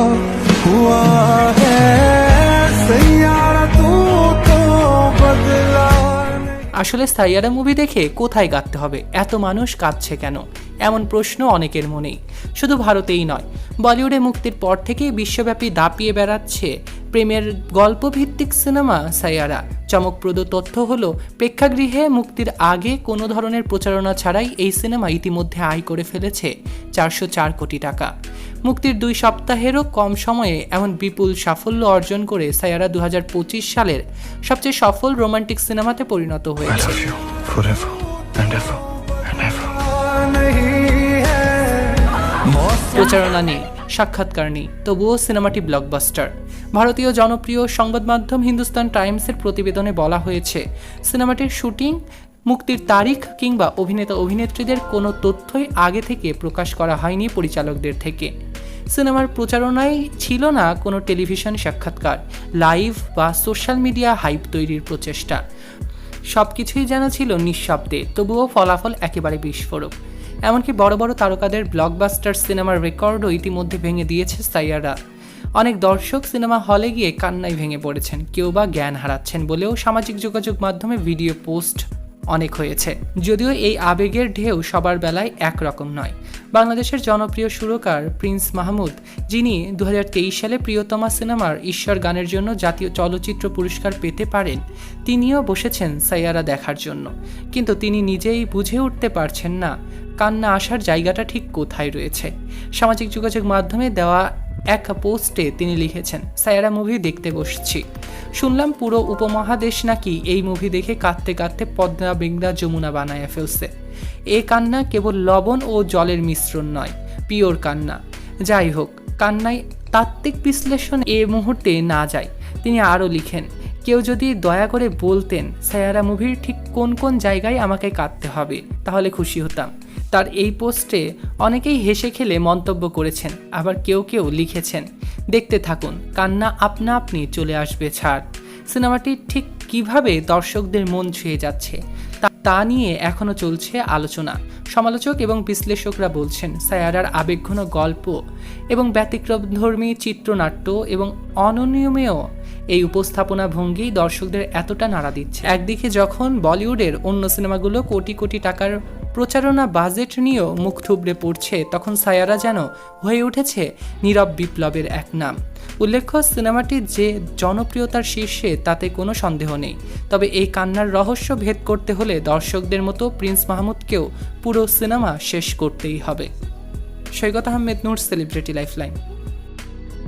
देखो हुआ है सैयारा तू तो बदला আসলে সাইয়ারা মুভি দেখে কোথায় কাঁদতে হবে এত মানুষ কাঁদছে কেন এমন প্রশ্ন অনেকের মনেই শুধু ভারতেই নয় বলিউডে মুক্তির পর থেকেই বিশ্বব্যাপী দাপিয়ে বেড়াচ্ছে প্রেমের গল্পভিত্তিক সিনেমা সাইয়ারা চমকপ্রদ তথ্য হলো প্রেক্ষাগৃহে মুক্তির আগে কোনো ধরনের প্রচারণা ছাড়াই এই সিনেমা ইতিমধ্যে আয় করে ফেলেছে চারশো চার কোটি টাকা মুক্তির দুই সপ্তাহেরও কম সময়ে এমন বিপুল সাফল্য অর্জন করে সায়ারা দু হাজার পঁচিশ সালের সবচেয়ে সফল রোমান্টিক সিনেমাতে পরিণত হয়েছে। প্রচারণা নেই সাক্ষাৎকার নেই তবুও সিনেমাটি ব্লকবাস্টার ভারতীয় জনপ্রিয় সংবাদ মাধ্যম হিন্দুস্তান টাইমসের প্রতিবেদনে বলা হয়েছে সিনেমাটির শুটিং মুক্তির তারিখ কিংবা অভিনেতা অভিনেত্রীদের কোনো তথ্যই আগে থেকে প্রকাশ করা হয়নি পরিচালকদের থেকে। সিনেমার প্রচারণায় ছিল না কোনো টেলিভিশন সাক্ষাৎকার, লাইভ বা সোশ্যাল মিডিয়া হাইপ তৈরির প্রচেষ্টা। সব কিছুই যেন ছিল নিঃশব্দে, তবুও ফলাফল একেবারে বিস্ফোরক। এমনকি বড় বড় তারকাদের ব্লকবাস্টার সিনেমার রেকর্ডও ইতিমধ্যে ভেঙে দিয়েছে সাইয়ারা অনেক দর্শক সিনেমা হলে গিয়ে কান্নায় ভেঙে পড়েছেন, কেউ বা জ্ঞান হারাচ্ছেন বলেও সামাজিক যোগাযোগ মাধ্যমে ভিডিও পোস্ট অনেক হয়েছে। যদিও এই আবেগের ঢেউ সবার বেলায় একরকম নয়। বাংলাদেশের জনপ্রিয় সুরকার প্রিন্স মাহমুদ, যিনি দু হাজার তেইশ সালে প্রিয়তমা সিনেমার ঈশ্বর গানের জন্য জাতীয় চলচ্চিত্র পুরস্কার পেতে পারেন, তিনিও বসেছেন সাইয়ারা দেখার জন্য। কিন্তু তিনি নিজেই বুঝে উঠতে পারছেন না, কান্না আসার জায়গাটা ঠিক কোথায় রয়েছে। সামাজিক যোগাযোগ মাধ্যমে দেওয়া এক পোস্টে তিনি লিখেছেন সায়ারা মুভি দেখতে বসছি। শুনলাম পুরো উপমহাদেশ নাকি এই মুভি দেখে কাঁদতে কাঁদতে পদ্মা বিংদা যমুনা বানায় ফেলছে। এ কান্না কেবল লবণ ও জলের মিশ্রণ নয়, পিওর কান্না। যাই হোক, কান্নায় তাত্ত্বিক বিশ্লেষণ এ মুহূর্তে না যায়। তিনি আরও লিখেন, কেউ যদি দয়া করে বলতেন, সায়ারা মুভির ঠিক কোন কোন জায়গায় আমাকে কাঁদতে হবে, তাহলে খুশি হতাম। তার এই পোস্টে অনেকেই হেসে খেলে মন্তব্য করেছেন, আবার কেউ কেউ লিখেছেন দেখতে থাকুন। কান্না আপনা আপনি চলে আসবে ছাড়। সিনেমাটি ঠিক কীভাবে দর্শকদের মন ছুঁয়ে যাচ্ছে, তা- নিয়ে এখনও চলছে আলোচনা। সমালোচক এবং বিশ্লেষকরা বলছেন, সায়ারার আবেগঘন গল্প এবং ব্যতিক্রমধর্মী চিত্রনাট্য এবং অননিয়মেয় এই উপস্থাপনা ভঙ্গি দর্শকদের এতটা নাড়া দিচ্ছে। একদিকে যখন বলিউডের অন্য সিনেমাগুলো কোটি কোটি টাকার প্রচারণা বাজেট নিয়েও মুখ থুবড়ে পড়ছে, তখন সায়ারা যেন হয়ে উঠেছে নীরব বিপ্লবের এক নাম। উল্লেখ্য, সিনেমাটি যে জনপ্রিয়তার শীর্ষে, তাতে কোনো সন্দেহ নেই। তবে এই কান্নার রহস্য ভেদ করতে হলে দর্শকদের মতো প্রিন্স মাহমুদকেও পুরো সিনেমা শেষ করতেই হবে। Saikat Ahmed Noor, celebrity lifeline.